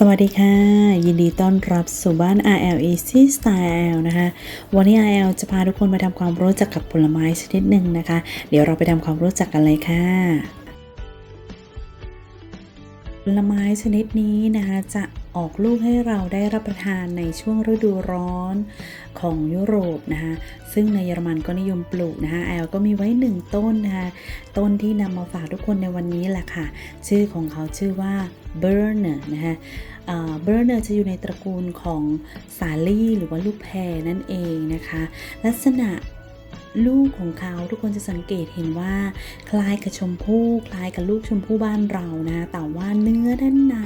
สวัสดีค่ะ ยินดีต้อนรับสู่บ้าน RL Easy Style นะคะ วันนี้ RL จะพาทุกคนมาทำความรู้จักกับผลไม้ชนิดหนึ่งนะคะ เดี๋ยวเราไปทำความรู้จักกันเลยค่ะผลไม้ชนิดนี้นะคะจะ ออกลูกให้เราได้รับประทานในช่วงฤดูร้อนของยุโรปนะคะซึ่งในเยอรมันก็นิยมปลูกนะคะแอลก็มีไว้หนึ่งต้นนะคะต้นที่นำมาฝากทุกคนในวันนี้แหละค่ะ ชื่อของเขาชื่อว่าเบอร์เนอร์นะคะเบอร์เนอร์จะอยู่ในตระกูลของสาลี่หรือว่าลูกแพรนั่นเองนะคะ ลักษณะ ลูกของเขาทุกคนจะสังเกตเห็นว่า คล้ายกับชมพู่คล้ายกับลูกชมพู่บ้านเรานะแต่ว่าเนื้อด้านใน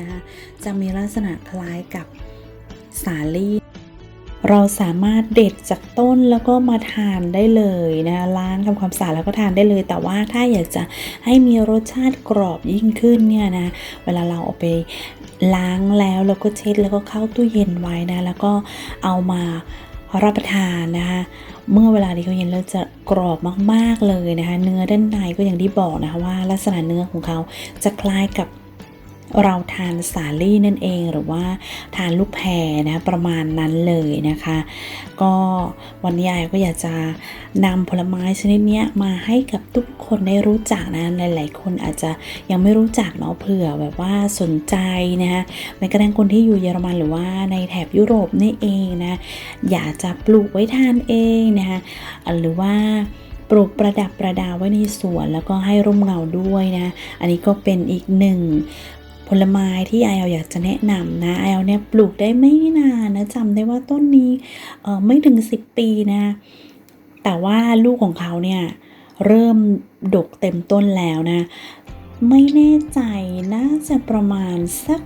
นะคะจะมีลักษณะคล้ายกับสาลี่เราสามารถเด็ดจากต้นแล้วก็มาทานได้เลยนะล้างทำความสะอาดแล้วก็ทานได้เลย แต่ว่าถ้าอยากจะให้มีรสชาติกรอบยิ่งขึ้นเนี่ยนะเวลาเราเอาไปล้างแล้วแล้วก็เช็ดแล้วก็เข้าตู้เย็นไว้นะแล้วก็เอามารับประทานนะคะ เมื่อเวลาที่เขาเย็นแล้วจะกรอบมากๆเลยนะคะ เนื้อด้านในก็อย่างที่บอกนะคะว่าลักษณะเนื้อของเขาจะคล้ายกับ เราทานสาลี่นั่นเองหรือว่าทานลูกแพรนะประมาณนั้นเลยนะคะ ก็วันนี้ยายก็อยากจะนำผลไม้ชนิดนี้มาให้กับทุกคนได้รู้จักนะหลาย ๆ คนอาจจะยังไม่รู้จักเนาะเผื่อแบบว่าสนใจนะคะแม้กระทั่งคนที่อยู่เยอรมันหรือว่าในแถบยุโรปนี่เองนะอยากจะปลูกไว้ทานเองนะคะหรือว่าปลูกประดับประดาไว้ในสวนแล้วก็ให้ร่มเงาด้วยนะ อันนี้ก็เป็นอีกหนึ่ง ผลไม้ที่ไอเอลอยากจะแนะนำนะไอเอลเนี่ยปลูกได้ไม่นานนะจำได้ว่าต้นนี้เออไม่ถึง 10 ปีนะ แต่ว่าลูกของเขาเนี่ยเริ่มดกเต็มต้นแล้วนะ ไม่แน่ใจน่าจะประมาณสัก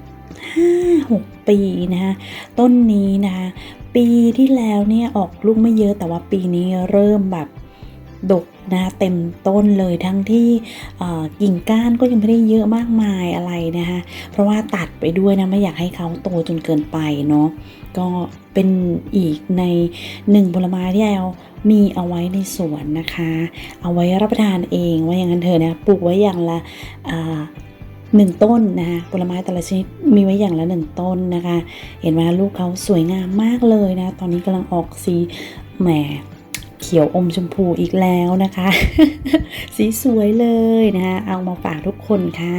5-6 ปีนะคะต้นนี้นะคะปีที่แล้วเนี่ยออกลูกไม่เยอะแต่ว่าปีนี้เริ่มแบบ ดกนะเต็มต้นเลยทั้งที่กิ่งก้านก็ยังไม่ได้เยอะมากมายอะไรนะคะเพราะว่าตัดไปด้วยนะไม่อยากให้เขาโตจนเกินไปเนาะก็เป็นอีกในหนึ่งผลไม้ที่แอลมีเอาไว้ในสวนนะคะ เอาไว้รับประทานเองว่าอย่างนั้นเถอะนะปลูกไว้อย่างละหนึ่งต้นนะคะผลไม้แต่ละชนิดมีไว้อย่างละหนึ่งต้นนะคะ เห็นไหมลูกเขาสวยงามมากเลยนะ ตอนนี้กำลังออกสีแหม เขียวอมชมพูอีกแล้วนะคะ สีสวยเลยนะคะ เอามาฝากทุกคนค่ะ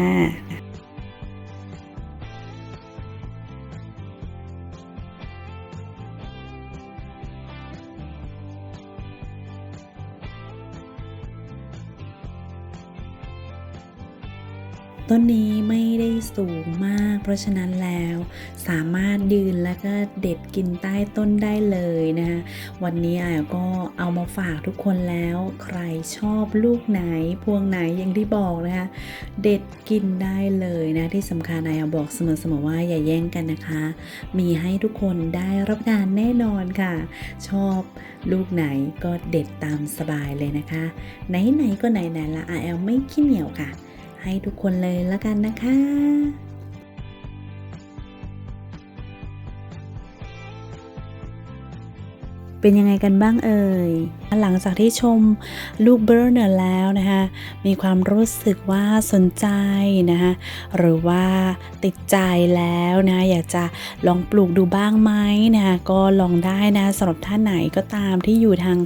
ต้นนี้ไม่ได้สูงมาก เพราะฉะนั้นแล้ว สามารถยืนแล้วก็เด็ดกินใต้ต้นได้เลยนะคะวันนี้อะก็เอามาฝากทุกคนแล้ว ใครชอบลูกไหนพวงไหนอย่างที่บอกนะคะเด็ดกินได้เลยนะที่สำคัญนายบอกเสมอๆว่าอย่าแย่งกันนะคะ มีให้ทุกคนได้รับประทานแน่นอนค่ะ ชอบลูกไหนก็เด็ดตามสบายเลยนะคะ ไหนๆก็ไหนๆละอาแอลไม่ขี้เหนียวค่ะ ให้ทุกคนเลยละกันนะคะเป็นยังไงกันบ้างเอ่ย หลังจากที่ชมลูกเบอร์เนอร์แล้วนะคะ มีความรู้สึกว่าสนใจนะคะหรือว่าติดใจแล้วนะ อยากจะลองปลูกดูบ้างไหมนะคะก็ลองได้นะสำหรับท่านไหนก็ตามที่อยู่ทาง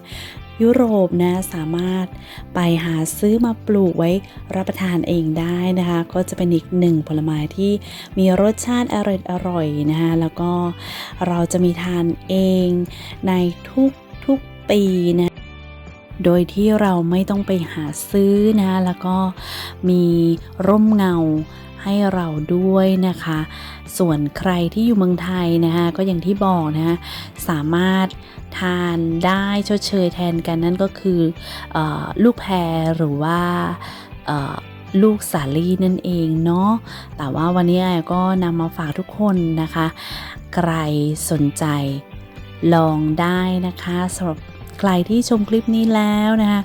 ยุโรปนะสามารถไปหาซื้อมาปลูกไว้รับประทานเองได้นะคะ ก็จะเป็นอีกหนึ่งผลไม้ที่มีรสชาติอร่อยอร่อยนะคะแล้วก็เราจะมีทานเองในทุกทุกปีนะ โดยที่เราไม่ต้องไปหาซื้อนะแล้วก็มีร่มเงาให้เราด้วยนะคะ ส่วนใครที่อยู่เมืองไทยนะคะก็อย่างที่บอกนะะสามารถทานได้ชดเชยแทนกันนั่นก็คืออลูกแพรหรือว่าลูกสาลีนั่นเองเนาะ แต่ว่าวันนี้ก็นำมาฝากทุกคนนะคะ ใครสนใจลองได้นะคะสำหรับ ใครที่ชมคลิปนี้แล้วนะคะ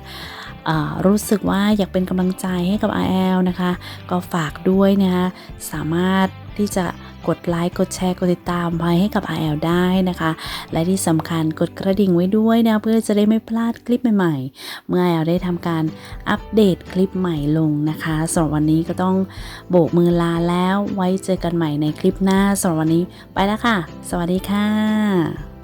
รู้สึกว่าอยากเป็นกำลังใจให้กับ RL นะคะ ก็ฝากด้วยนะคะสามารถที่จะกดไลค์กดแชร์กดติดตามไว้ให้กับ RL ได้นะคะ และที่สำคัญกดกระดิ่งไว้ด้วยนะเพื่อจะได้ไม่พลาดคลิปใหม่ๆ เมื่อ RL ได้ทำการอัปเดตคลิปใหม่ลงนะคะสำหรับวันนี้ก็ต้องโบกมือลาแล้วไว้เจอกันใหม่ในคลิปหน้าสำหรับวันนี้ไปแล้วค่ะ สวัสดีค่ะ